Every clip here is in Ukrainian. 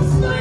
Christ.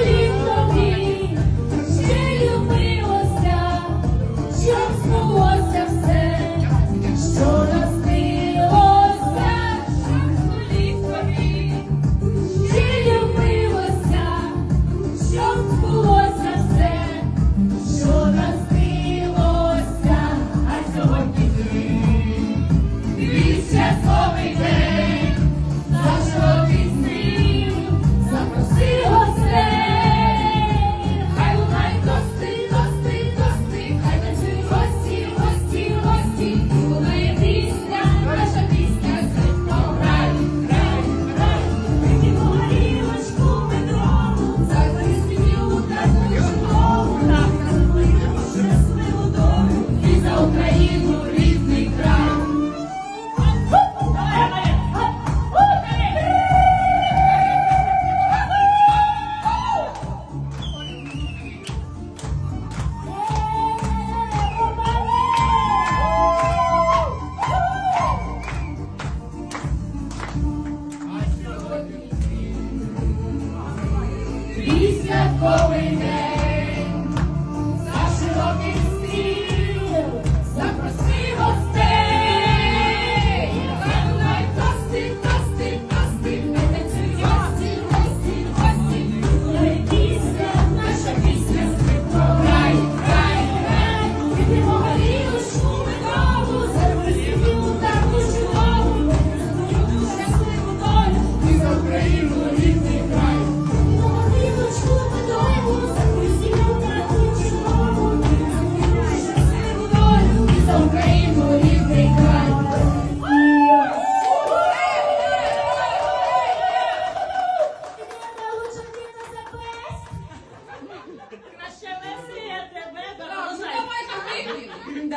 Твій святковий день.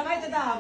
Давайте, да.